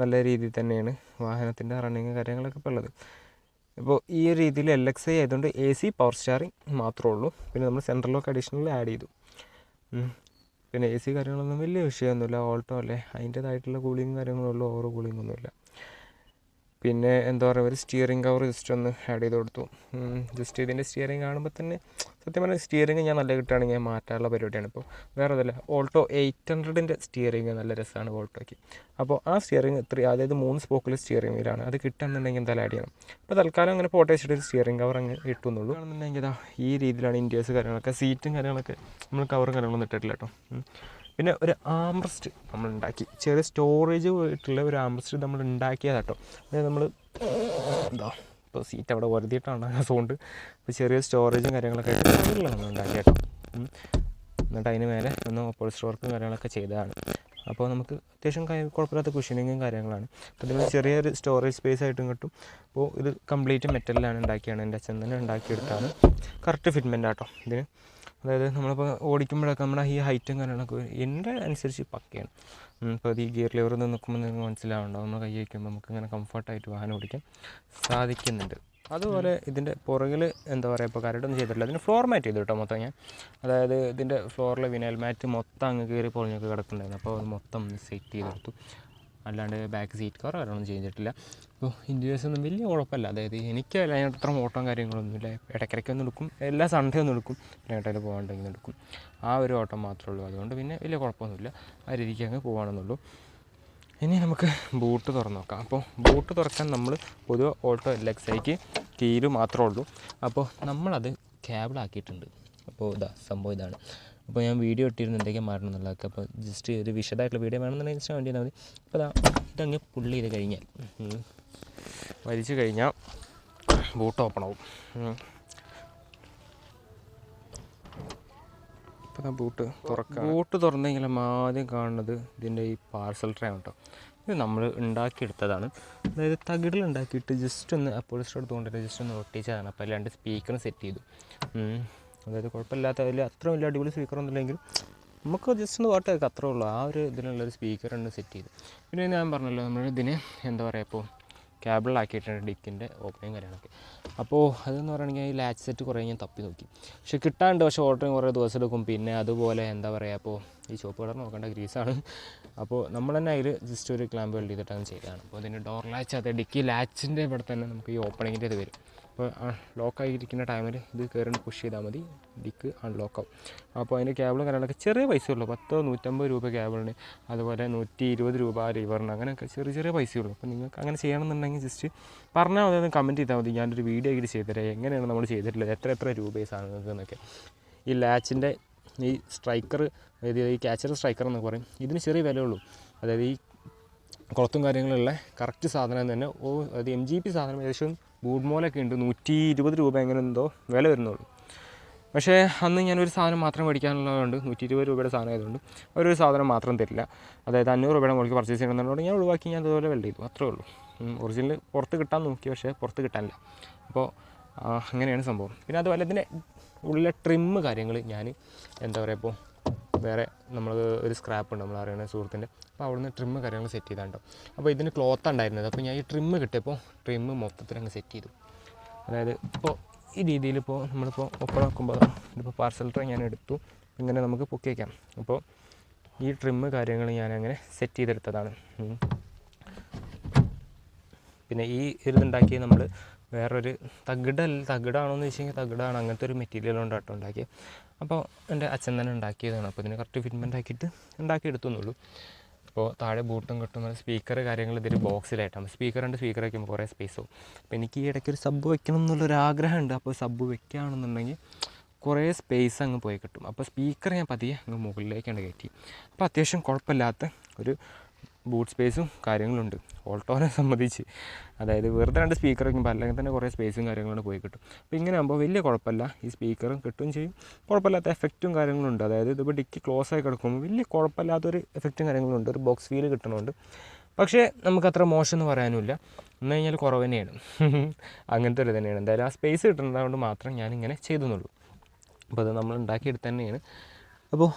നല്ല രീതിയിൽ തന്നെയാണ് വാഹനത്തിന്റെ റണ്ണിങ് കാര്യങ്ങളൊക്കെ ഇപ്പോൾ ഉള്ളത്. ഇപ്പോൾ ഈ ഒരു രീതിയിൽ എൽ എക്സ് ഐ ആയതുകൊണ്ട് എ സി പവർ സ്റ്റാറിങ് മാത്രമേ ഉള്ളൂ. പിന്നെ നമ്മൾ സെൻട്രൽ ലോക്ക് അഡീഷണൽ ആഡ് ചെയ്തു. പിന്നെ എ സി കാര്യങ്ങളൊന്നും വലിയ വിഷയമൊന്നുമില്ല ഓൾട്ടോ അല്ലേ? അതിന്റേതായിട്ടുള്ള കൂളിങ് കാര്യങ്ങളുള്ളൂ ഓവർ കൂളിങ്ങൊന്നുമില്ല. പിന്നെ എന്താ പറയുക ഒരു സ്റ്റിയറിംഗ് കവർ ജസ്റ്റ് ഒന്ന് ആഡ് ചെയ്ത് കൊടുത്തു. ജസ്റ്റ് ഇതിന്റെ സ്റ്റിയറിംഗ് കാണുമ്പോൾ തന്നെ സത്യം പറഞ്ഞാൽ സ്റ്റിയറിംഗ് ഞാൻ നല്ല കിട്ടുകയാണെങ്കിൽ ഞാൻ മാറ്റാനുള്ള പരിപാടിയാണ്. ഇപ്പോൾ വേറെ അതല്ല ഓൾട്ടോ എയ്റ്റ് ഹൺഡ്രഡിന്റെ സ്റ്റിയറിംഗ് നല്ല രസമാണ് ഓൾട്ടോയ്ക്ക് അപ്പോൾ ആ സ്റ്റിയറിംഗ് ഇത്ര അതായത് മൂന്ന് സ്പോക്കിൽ സ്റ്റിയറിംഗ് വീലാണ് അത് കിട്ടുകയാണെന്നുണ്ടെങ്കിൽ എന്തായാലും ആഡ് ചെയ്യണം. അപ്പോൾ തൽക്കാലം അങ്ങനെ ഫോട്ടോ വെച്ചിട്ട് സ്റ്റിയറിംഗ് കവർ അങ്ങ് കിട്ടുന്നുള്ളൂ ആണെന്നുണ്ടെങ്കിൽ ഇതാ ഈ രീതിയിലാണ് ഇന്റേഴ്സ് കാര്യങ്ങളൊക്കെ സീറ്റും കാര്യങ്ങളൊക്കെ നമ്മൾ കവറും കാര്യങ്ങളൊന്നും ഇട്ടിട്ടില്ല കേട്ടോ. പിന്നെ ഒരു ആംബ്രസ്റ്റ് നമ്മൾ ഉണ്ടാക്കി ചെറിയ സ്റ്റോറേജ് പോയിട്ടുള്ള ഒരു ആംബ്രസ്റ്റ് നമ്മൾ ഉണ്ടാക്കിയതാട്ടോ അതായത് നമ്മൾ എന്താ ഇപ്പോൾ സീറ്റ് അവിടെ വരുതിയിട്ടാണ് സൗണ്ട് ഇപ്പോൾ ചെറിയ സ്റ്റോറേജും കാര്യങ്ങളൊക്കെ ആയിട്ട് നമ്മൾ ഉണ്ടാക്കിയ കേട്ടോ എന്നിട്ട് അതിന് മേലെ ഒന്ന് പോളിസ്റ്റർ വർക്കും കാര്യങ്ങളൊക്കെ ചെയ്തതാണ്. അപ്പോൾ നമുക്ക് അത്യാവശ്യം കുഴപ്പമില്ലാത്ത കുഷനിങ്ങും കാര്യങ്ങളാണ്. അപ്പോൾ ഇതിൽ ചെറിയൊരു സ്റ്റോറേജ് സ്പേസ് ആയിട്ടും കിട്ടും. അപ്പോൾ ഇത് കംപ്ലീറ്റ് മെറ്റലിലാണ് ഉണ്ടാക്കിയാണ്. എന്റെ അച്ഛൻ തന്നെ ഉണ്ടാക്കിയെടുത്താണ് കറക്റ്റ് ഫിറ്റ്മെന്റ് ആട്ടോ ഇതിന്. അതായത് നമ്മളിപ്പോൾ ഓടിക്കുമ്പോഴൊക്കെ നമ്മുടെ ഈ ഹൈറ്റും കാര്യങ്ങളൊക്കെ എന്റെ അനുസരിച്ച് പക്കയാണ്. ഇപ്പോൾ ഈ ഗിയർ ലിവറിൽ നിന്ന് നിൽക്കുമ്പോൾ നിങ്ങൾക്ക് മനസ്സിലാവുണ്ടോ? നമ്മൾ കൈ വയ്ക്കുമ്പോൾ നമുക്ക് ഇങ്ങനെ കംഫർട്ടായിട്ട് വാഹനം ഓടിക്കാൻ സാധിക്കുന്നുണ്ട്. അതുപോലെ ഇതിന്റെ പുറകിൽ എന്താ പറയുക ഇപ്പോൾ കരടൊന്നും ചെയ്തിട്ടില്ല. അതിന് ഫ്ലോർ മാറ്റ് ചെയ്തു കേട്ടോ മൊത്തം ഞാൻ. അതായത് ഇതിന്റെ ഫ്ലോറിലെ വിനൽ മാറ്റ് മൊത്തം അങ്ങ് കയറി പൊളിഞ്ഞൊക്കെ കിടക്കുന്നുണ്ടായിരുന്നു. അപ്പോൾ അത് മൊത്തം സെറ്റ് ചെയ്തെടുത്തു അല്ലാണ്ട് ബാക്ക് സീറ്റ് കവർ കാര്യങ്ങളൊന്നും ചെയ്തിട്ടില്ല. അപ്പോൾ ഇന്റീരിയേഴ്സൊന്നും വലിയ കുഴപ്പമില്ല. അതായത് എനിക്ക് അത്ര ഓട്ടം കാര്യങ്ങളൊന്നുമില്ല ഇടയ്ക്കിടയ്ക്ക് ഒന്ന് എടുക്കും. എല്ലാ സൺഡേ ഒന്നും എടുക്കും. പിന്നെ ഏട്ടായിൽ പോകാണ്ടെങ്കിൽ എടുക്കും. ആ ഒരു ഓട്ടം മാത്രമേ ഉള്ളൂ. അതുകൊണ്ട് പിന്നെ വലിയ കുഴപ്പമൊന്നുമില്ല. ആ രീതിക്ക് അങ്ങ് പോകാണെന്നുള്ളൂ ഇനി നമുക്ക് ബൂട്ട് തുറന്ന് നോക്കാം. അപ്പോൾ ബൂട്ട് തുറക്കാൻ നമ്മൾ പൊതുവെ ഓട്ടോ എൽ എക്സ് ഐക്ക് കീൽ മാത്രമേ ഉള്ളൂ. അപ്പോൾ നമ്മളത് ക്യാബിളാക്കിയിട്ടുണ്ട് അപ്പോൾ ഇതാ സംഭവം ഇതാണ്. അപ്പോൾ ഞാൻ വീഡിയോ ഇട്ടിരുന്നുണ്ടെങ്കിൽ എന്തൊക്കെയാണ് മാറണം എന്നുള്ളതൊക്കെ. അപ്പോൾ ജസ്റ്റ് ഒരു വിശദമായിട്ടുള്ള വീഡിയോ വേണമെന്നുണ്ടെങ്കിൽ ഇൻസ്റ്റാ വേണ്ടി മതി. അപ്പോൾ ഇതാ ഇതങ്ങ് പുള്ളി ചെയ്ത് കഴിഞ്ഞാൽ വലിച്ചു കഴിഞ്ഞാൽ ബൂട്ട് ഓപ്പൺ ആവും. ഇപ്പം ബൂട്ട് തുറക്കാം. ബൂട്ട് തുറന്നെങ്കിലും ആദ്യം കാണുന്നത് ഇതിന്റെ ഈ പാർസൽ ട്രേ കേട്ടോ ഇത് നമ്മൾ ഉണ്ടാക്കിയെടുത്തതാണ്. അതായത് തകിടിൽ ഉണ്ടാക്കിയിട്ട് ജസ്റ്റ് ഒന്ന് അപ്പോൾ എടുത്ത് കൊണ്ടിട്ട് ജസ്റ്റ് ഒന്ന് ഒട്ടിച്ചതാണ് അപ്പോൾ രണ്ട് സ്പീക്കറും സെറ്റ് ചെയ്തു. അതായത് കുഴപ്പമില്ലാത്ത വലിയ അത്ര വലിയ അടിപൊളി സ്പീക്കറൊന്നും ഇല്ലെങ്കിലും നമുക്ക് ജസ്റ്റ് ഒന്ന് പാട്ട് കേൾക്കാം അത്രേ ഉള്ളൂ. ആ ഒരു ഇതിനുള്ളൊരു സ്പീക്കർ ഉണ്ട് സെറ്റ് ചെയ്ത് പിന്നെ ഞാൻ പറഞ്ഞല്ലോ നമ്മൾ ഇതിന് എന്താ പറയുക ഇപ്പോൾ ക്യാബിളാക്കിയിട്ടുണ്ട് ഡിക്കിന്റെ ഓപ്പണിങ് കാര്യങ്ങളൊക്കെ. അപ്പോൾ അതെന്ന് പറയുകയാണെങ്കിൽ ഈ ലാച്ച് സെറ്റ് കുറേ ഞാൻ തപ്പി നോക്കി. പക്ഷേ കിട്ടാണ്ട് പക്ഷേ ഓർഡറിങ് കുറേ ദിവസം എടുക്കും. പിന്നെ അതുപോലെ എന്താ പറയുക അപ്പോൾ ഈ ഷോപ്പ് കളർ നോക്കേണ്ട ഗ്രീസാണ് അപ്പോൾ നമ്മൾ തന്നെ അതിൽ ജസ്റ്റ് ഒരു ക്ലാമ്പ് വെൽഡ് ചെയ്തിട്ടാണ് ചെയ്തതാണ്. അപ്പോൾ അതിന്റെ ഡോർ ലാച്ച് അതെ ഡിക്കി ലാച്ചിന്റെ ഇവിടെ തന്നെ നമുക്ക് ഈ ഓപ്പണിങ്ങിന്റെ ഇത് വരും. അപ്പോൾ ലോക്കായിരിക്കുന്ന ടൈമിൽ ഇത് കയറി പുഷ് ചെയ്താൽ മതി. ഡിക്ക് അൺലോക്ക് ആവും. അപ്പോൾ അതിന്റെ കേബിളും കാര്യങ്ങളൊക്കെ ചെറിയ പൈസയുള്ളൂ പത്തോ നൂറ്റമ്പത് രൂപ കേബിളിന് അതുപോലെ നൂറ്റി ഇരുപത് രൂപ ലിവറിന് അങ്ങനെയൊക്കെ ചെറിയ ചെറിയ പൈസയുള്ളൂ അപ്പോൾ നിങ്ങൾക്ക് അങ്ങനെ ചെയ്യണമെന്നുണ്ടെങ്കിൽ ജസ്റ്റ് പറഞ്ഞാൽ മതി. ഒന്ന് കമന്റ് ചെയ്താൽ മതി. ഞാനൊരു വീഡിയോ ആയിട്ട് ചെയ്തുതരാം. എങ്ങനെയാണ് നമ്മൾ ചെയ്തിട്ടുള്ളത്? എത്ര എത്ര രൂപയും സാധനങ്ങൾക്ക് എന്നൊക്കെ. ഈ ലാച്ചിന്റെ ഈ സ്ട്രൈക്കർ അതായത് ഈ ക്യാച്ചർ സ്ട്രൈക്കർ എന്നൊക്കെ പറയും. ഇതിന് ചെറിയ വിലയുള്ളൂ അതായത് ഈ കുളത്തും കാര്യങ്ങളുള്ള കറക്റ്റ് സാധനം തന്നെ. ഓ അത് എം ജി പി സാധനം ഏകദേശം ബൂഡ് മോലൊക്കെ ഉണ്ട്. നൂറ്റി ഇരുപത് രൂപ എങ്ങനെ എന്തോ വില വരുന്നുള്ളൂ. പക്ഷേ അന്ന് ഞാനൊരു സാധനം മാത്രം മേടിക്കാനുള്ളതുകൊണ്ട് നൂറ്റി ഇരുപത് രൂപയുടെ സാധനം ആയതുകൊണ്ട് അവരൊരു സാധനം മാത്രം തരില്ല. അതായത് അഞ്ഞൂറ് രൂപയുടെ മുകളിൽ പർച്ചേസ് ചെയ്യണമെന്നുള്ളത് ഞാൻ ഒഴിവാക്കി ഞാൻ അതുപോലെ വെൽഡ് ചെയ്തു. അത്രേ ഉള്ളൂ. ഒറിജിനൽ പുറത്ത് കിട്ടാൻ നോക്കി പക്ഷേ പുറത്ത് കിട്ടാനില്ല. അപ്പോൾ അങ്ങനെയാണ് സംഭവം. പിന്നെ അതുപോലെ ഇതിന്റെ ഉള്ളിലെ ട്രിമ്മ് കാര്യങ്ങൾ ഞാൻ എന്താ പറയുക ഇപ്പോൾ വേറെ നമ്മൾ ഒരു സ്ക്രാപ്പ് ഉണ്ട് നമ്മൾ അറിയണ സുഹൃത്തിന്റെ. അപ്പോൾ അവിടുന്ന് ട്രിമ്മ് കാര്യങ്ങൾ സെറ്റ് ചെയ്താണ്ടോ. അപ്പോൾ ഇതിന് ക്ലോത്ത് ഉണ്ടായിരുന്നത്. അപ്പോൾ ഞാൻ ഈ ട്രിമ്മ് കിട്ടിയപ്പോൾ ട്രിമ്മ് മൊത്തത്തിൽ അങ്ങ് സെറ്റ് ചെയ്തു. അതായത് ഇപ്പോൾ ഈ രീതിയിൽ ഇപ്പോൾ നമ്മളിപ്പോൾ ഒപ്പം നോക്കുമ്പോൾ ഇതിപ്പോൾ പാർസൽ ട്രേ ഞാൻ എടുത്തു. ഇങ്ങനെ നമുക്ക് പൊക്കി വയ്ക്കാം അപ്പോൾ ഈ ട്രിമ്മ് കാര്യങ്ങൾ ഞാൻ അങ്ങനെ സെറ്റ് ചെയ്തെടുത്തതാണ്. പിന്നെ ഈ ഇതുണ്ടാക്കി നമ്മൾ വേറൊരു തകിടല്ല തകിടാണോ എന്ന് വെച്ച് തകിടാണ്. അങ്ങനത്തെ ഒരു മെറ്റീരിയൽ കൊണ്ടാട്ടോ ഉണ്ടാക്കിയത് അപ്പോൾ എന്റെ അച്ഛൻ തന്നെ ഉണ്ടാക്കിയതാണ്. അപ്പോൾ ഇതിന് കറക്റ്റ് ഫിറ്റ്മെന്റ് ആക്കിയിട്ട് ഉണ്ടാക്കി എടുത്തുള്ളൂ അപ്പോൾ താഴെ ബൂട്ടും കിട്ടും സ്പീക്കർ കാര്യങ്ങൾ ഇതിൽ ബോക്സിലായിട്ടാണ് സ്പീക്കർ ഉണ്ട് സ്പീക്കർ വയ്ക്കുമ്പോൾ കുറേ സ്പേസ് ആവും അപ്പോൾ എനിക്ക് ഈ ഇടയ്ക്ക് ഒരു സബ് വെക്കണം എന്നുള്ളൊരു ആഗ്രഹമുണ്ട് അപ്പോൾ സബ് വെക്കുകയാണെന്നുണ്ടെങ്കിൽ കുറേ സ്പേസ് അങ്ങ് പോയി കിട്ടും. അപ്പോൾ സ്പീക്കർ ഞാൻ പതിയെ അങ്ങ് മുകളിലേക്കാണ് കയറ്റി. അപ്പോൾ അത്യാവശ്യം കുഴപ്പമില്ലാത്ത ഒരു ബൂട്ട് സ്പേസും കാര്യങ്ങളുണ്ട്. ഓൾട്ടോനെ സംബന്ധിച്ച്. അതായത് വെറുതെ രണ്ട് സ്പീക്കർ വയ്ക്കുമ്പോൾ അല്ലെങ്കിൽ തന്നെ കുറേ സ്പേസും കാര്യങ്ങളും പോയി കിട്ടും. അപ്പോൾ ഇങ്ങനെ ആകുമ്പോൾ വലിയ കുഴപ്പമില്ല. ഈ സ്പീക്കറും കിട്ടുകയും ചെയ്യും. കുഴപ്പമില്ലാത്ത എഫക്റ്റും കാര്യങ്ങളുണ്ട് അതായത് ഇതിപ്പോൾ ഡിക്കി ക്ലോസ് ആയി കിടക്കുമ്പോൾ വലിയ കുഴപ്പമില്ലാത്തൊരു എഫക്റ്റും കാര്യങ്ങളും ഉണ്ട്. ഒരു ബോക്സ് ഫീൽ കിട്ടണമുണ്ട് പക്ഷേ നമുക്കത്ര മോശം എന്ന് പറയാനുമില്ല. എന്ന് കഴിഞ്ഞാൽ കുറവ് തന്നെയാണ്. അങ്ങനത്തെ ഒരു തന്നെയാണ്. എന്തായാലും ആ സ്പേസ് കിട്ടുന്നതുകൊണ്ട് മാത്രം ഞാനിങ്ങനെ ചെയ്തെന്നുള്ളൂ. അപ്പോൾ അത് നമ്മൾ ഉണ്ടാക്കിയെടുത്ത് തന്നെയാണ്. അപ്പോൾ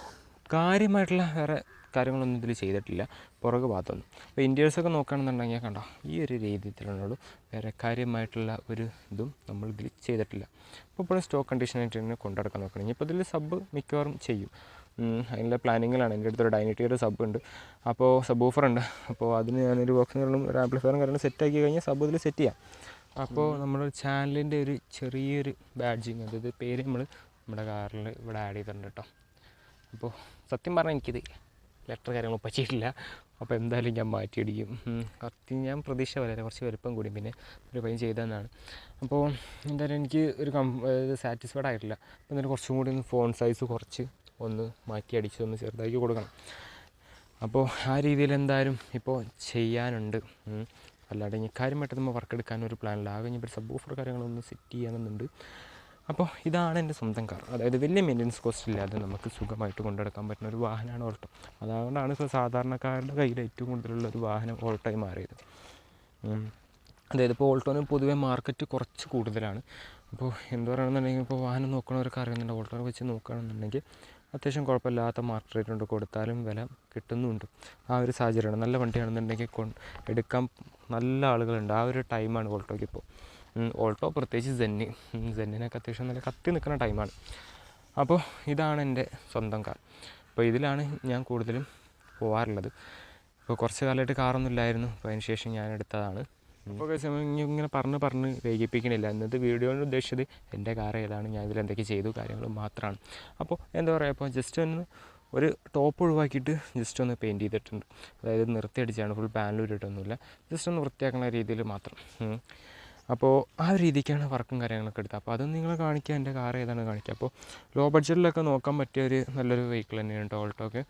കാര്യമായിട്ടുള്ള വേറെ കാര്യങ്ങളൊന്നും ഇതിൽ ചെയ്തിട്ടില്ല. പുറകു ഭാഗത്തൊന്നും. അപ്പോൾ ഇന്റീരിയേഴ്സൊക്കെ നോക്കുകയാണെന്നുണ്ടെങ്കിൽ കണ്ടോ ഈ ഒരു രീതിയിലുള്ളൂ വേറെ കാര്യമായിട്ടുള്ള ഒരു ഇതും നമ്മൾ ഇതിൽ ചെയ്തിട്ടില്ല. അപ്പോൾ ഇപ്പോഴും സ്റ്റോക്ക് കണ്ടീഷനായിട്ട് തന്നെ കൊണ്ടുനടക്കാൻ നോക്കണം. ഇപ്പോൾ ഇതിൽ സബ് മിക്കവാറും ചെയ്യും. അതിന്റെ പ്ലാനിങ്ങിലാണ് എന്റെ അടുത്തൊരു ഡൈനിറ്റിയുടെ സബ് ഉണ്ട്. അപ്പോൾ സബ് ഓഫർ ഉണ്ട്. അപ്പോൾ അതിന് ഞാനൊരു ബോക്സിനും ഒരു ആംപ്ലിഫയറും കാര്യങ്ങളും സെറ്റ് ആക്കി കഴിഞ്ഞാൽ സബ് ഇതിൽ സെറ്റ് ചെയ്യാം. അപ്പോൾ നമ്മുടെ ചാനലിന്റെ ഒരു ചെറിയൊരു ബാഡ്ജിങ് അതായത് പേര് നമ്മൾ നമ്മുടെ കാറിൽ ഇവിടെ ആഡ് ചെയ്തിട്ടുണ്ട് കേട്ടോ അപ്പോൾ സത്യം പറഞ്ഞാൽ എനിക്കിത് ലെറ്റർ കാര്യങ്ങളും പറ്റിയിട്ടില്ല. അപ്പോൾ എന്തായാലും ഞാൻ മാറ്റിയിടിക്കും. കറക്റ്റ് ഞാൻ പ്രതീക്ഷ വളരെ കുറച്ച് വലുപ്പം കൂടി പിന്നെ ഒരു പൈൻ ചെയ്തതെന്നാണ്. അപ്പോൾ എന്തായാലും എനിക്ക് ഒരു കം സാറ്റിസ്ഫൈഡ് ആയിട്ടില്ല. അപ്പോൾ എന്തായാലും കുറച്ചും കൂടി ഒന്ന് ഫോൺ സൈസ് കുറച്ച് ഒന്ന് മാറ്റി അടിച്ച് ഒന്ന് ചെറുതാക്കി കൊടുക്കണം. അപ്പോൾ ആ രീതിയിൽ എന്തായാലും ഇപ്പോൾ ചെയ്യാനുണ്ട്. അല്ലാതെ ഇനി കാര്യമായിട്ട് നമ്മൾ വർക്ക് എടുക്കാൻ ഒരു പ്ലാനില്ല ആകെ ഇനി ഇപ്പോൾ സബ് ഓഫർ കാര്യങ്ങളൊന്ന് സെറ്റ് ചെയ്യാനെന്നുണ്ട്. അപ്പോൾ ഇതാണ് എന്റെ സ്വന്തം കാർ. അതായത് വലിയ മെയിന്റനൻസ് കോസ്റ്റ് ഇല്ലാതെ നമുക്ക് സുഖമായിട്ട് കൊണ്ടുനടക്കാൻ പറ്റുന്ന ഒരു വാഹനമാണ് ഓൾട്ടോ. അതുകൊണ്ടാണ് ഇപ്പോൾ സാധാരണക്കാരുടെ കയ്യിൽ ഏറ്റവും കൂടുതലുള്ള ഒരു വാഹനം ഓൾട്ടോയി മാറിയത്. അതായത് ഇപ്പോൾ ഓൾട്ടോന് പൊതുവേ മാർക്കറ്റ് കുറച്ച് കൂടുതലാണ്. അപ്പോൾ എന്ത് പറയുകയാണെന്നുണ്ടെങ്കിൽ ഇപ്പോൾ വാഹനം നോക്കണവർക്ക് അറിയുന്നുണ്ട്. ഓൾട്ടോ വെച്ച് നോക്കുകയാണെന്നുണ്ടെങ്കിൽ അത്യാവശ്യം കുഴപ്പമില്ലാത്ത മാർക്കറ്റ് റേറ്റ് കൊണ്ട് കൊടുത്താലും വില കിട്ടുന്നുണ്ട്. ആ ഒരു സാഹചര്യമാണ്. നല്ല വണ്ടിയാണെന്നുണ്ടെങ്കിൽ എടുക്കാൻ നല്ല ആളുകളുണ്ട്. ആ ഒരു ടൈമാണ് ഓൾട്ടോയ്ക്ക് ഇപ്പോൾ. ഓൾട്ടോ പ്രത്യേകിച്ച് സെന്നി ഉം, സെന്നിനൊക്കെ അത്യാവശ്യം നല്ല കത്തി നിൽക്കുന്ന ടൈമാണ് അപ്പോൾ ഇതാണ് എന്റെ സ്വന്തം കാർ അപ്പോൾ ഇതിലാണ് ഞാൻ കൂടുതലും പോകാറുള്ളത് ഇപ്പോൾ കുറച്ച് കാലമായിട്ട് കാറൊന്നും ഇല്ലായിരുന്നു. അപ്പോൾ അതിന് ശേഷം ഞാൻ എടുത്തതാണ്. അപ്പോൾ ഇങ്ങനെ പറഞ്ഞ് പറഞ്ഞ് വൈകിപ്പിക്കണില്ല ഇന്നത്തെ വീഡിയോയിൽ ഉദ്ദേശിച്ചത് എന്റെ കാർ ഏതാണ് ഞാൻ ഇതിൽ എന്തൊക്കെ ചെയ്തു കാര്യങ്ങൾ മാത്രമാണ്. അപ്പോൾ എന്താ പറയുക ഇപ്പോൾ ജസ്റ്റ് ഒന്ന് ഒരു ടോപ്പ് ഒഴിവാക്കിയിട്ട് ജസ്റ്റ് ഒന്ന് പെയിന്റ് ചെയ്തിട്ടുണ്ട്. അതായത് നിർത്തി അടിച്ചാണ് ഫുൾ പാനലൂരിട്ടൊന്നുമില്ല ജസ്റ്റ് ഒന്ന് വൃത്തിയാക്കുന്ന രീതിയിൽ മാത്രം. അപ്പോൾ ആ ഒരു രീതിക്കാണ് വർക്കും കാര്യങ്ങളൊക്കെ എടുത്തത്. അപ്പോൾ അതും നിങ്ങൾ കാണിക്കുക എന്റെ കാർ ഏതാണ് കാണിക്കുക അപ്പോൾ ലോ ബഡ്ജറ്റിലൊക്കെ നോക്കാൻ പറ്റിയ ഒരു നല്ലൊരു വെഹിക്കിൾ തന്നെയാണ് ഓൾട്ടോ ഒക്കെ.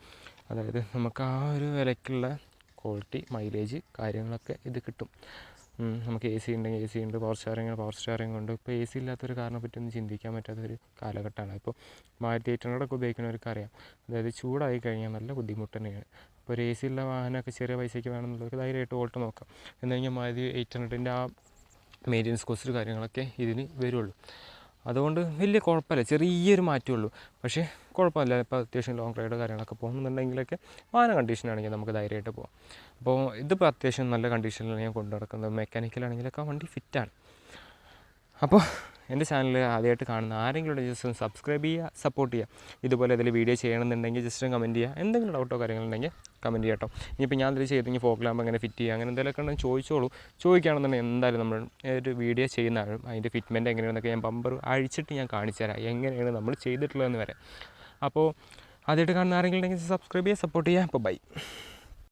അതായത് നമുക്ക് ആ ഒരു വിലയ്ക്കുള്ള ക്വാളിറ്റി മൈലേജ് കാര്യങ്ങളൊക്കെ ഇത് കിട്ടും. നമുക്ക് എ സി ഉണ്ടെങ്കിൽ എ സി ഉണ്ട് പവർ സ്റ്റാറിങ് പവർ സ്റ്റാറിങ് ഉണ്ട്. ഇപ്പോൾ എ സി ഇല്ലാത്തൊരു കാറിനെ പറ്റി ഒന്നും ചിന്തിക്കാൻ പറ്റാത്ത ഒരു കാലഘട്ടമാണ്. ഇപ്പോൾ മാറ്റി എയ്റ്റ് ഹൺഡ്രഡ് ഒക്കെ ഉപയോഗിക്കുന്നവർക്ക് അറിയാം അതായത് ചൂടായി കഴിഞ്ഞാൽ നല്ല ബുദ്ധിമുട്ട് തന്നെയാണ്. അപ്പോൾ ഒരു എ സി ഉള്ള വാഹനമൊക്കെ ചെറിയ പൈസയ്ക്ക് വേണമെന്നുള്ളവർക്ക് ധൈര്യമായിട്ട് ഓൾട്ട് നോക്കാം. എന്ന് കഴിഞ്ഞാൽ മാരുതി എയ്റ്റ് ഹൺഡ്രഡിന്റെ ആ മെയിന്റെനൻസ് കോസ്റ്റ് കാര്യങ്ങളൊക്കെ ഇതിന് വരുള്ളൂ. അതുകൊണ്ട് വലിയ കുഴപ്പമില്ല. ചെറിയൊരു മാറ്റമേ ഉള്ളൂ പക്ഷേ കുഴപ്പമില്ല. ഇപ്പോൾ അത്യാവശ്യം ലോങ് റൈഡ് കാര്യങ്ങളൊക്കെ പോകുന്നുണ്ടെങ്കിലൊക്കെ വാഹന കണ്ടീഷനാണെങ്കിൽ നമുക്ക് ധൈര്യമായിട്ട് പോകാം. അപ്പോൾ ഇതിപ്പോൾ അത്യാവശ്യം നല്ല കണ്ടീഷനിലാണ് ഞാൻ കൊണ്ടു നടക്കുന്നത് മെക്കാനിക്കലാണെങ്കിലൊക്കെ വണ്ടി ഫിറ്റാണ് അപ്പോൾ എന്റെ ചാനൽ ആദ്യമായിട്ട് കാണുന്ന ആരെങ്കിലും ജസ്റ്റ് ഒന്ന് സബ്സ്ക്രൈബ് ചെയ്യുക സപ്പോർട്ട് ചെയ്യുക. ഇതുപോലെ ഇതിൽ വീഡിയോ ചെയ്യണമെന്നുണ്ടെങ്കിൽ ജസ്റ്റ് ഒന്ന് കമന്റ് ചെയ്യുക. എന്തെങ്കിലും ഡൗട്ടോ കാര്യങ്ങളുണ്ടെങ്കിൽ കമന്റ് ചെയ്യാം കേട്ടോ ഇനിയിപ്പോൾ ഞാൻ ഇതിൽ ചെയ്തെങ്കിൽ ഫോക്ക് ലാമ്പ് എങ്ങനെ ഫിറ്റ് ചെയ്യുക അങ്ങനെ എന്തെങ്കിലുമൊക്കെ ഉണ്ടെങ്കിൽ ചോദിച്ചോളൂ. ചോദിക്കുകയാണെന്നുണ്ടെങ്കിൽ എന്തായാലും നമ്മൾ ഒരു വീഡിയോ ചെയ്യുന്നതാണ് അതിന്റെ ഫിറ്റ്മെന്റ് എങ്ങനെയാണെന്നൊക്കെ ഞാൻ ബമ്പർ അഴിച്ചിട്ട് ഞാൻ കാണിച്ചു തരാം. എങ്ങനെയാണ് നമ്മൾ ചെയ്തിട്ടുള്ളതെന്ന് വരെ. അപ്പോൾ ആദ്യമായിട്ട് കാണുന്ന ആരെങ്കിലും ഉണ്ടെങ്കിൽ സബ്സ്ക്രൈബ് ചെയ്യുക സപ്പോർട്ട് ചെയ്യുക. അപ്പോൾ ബൈ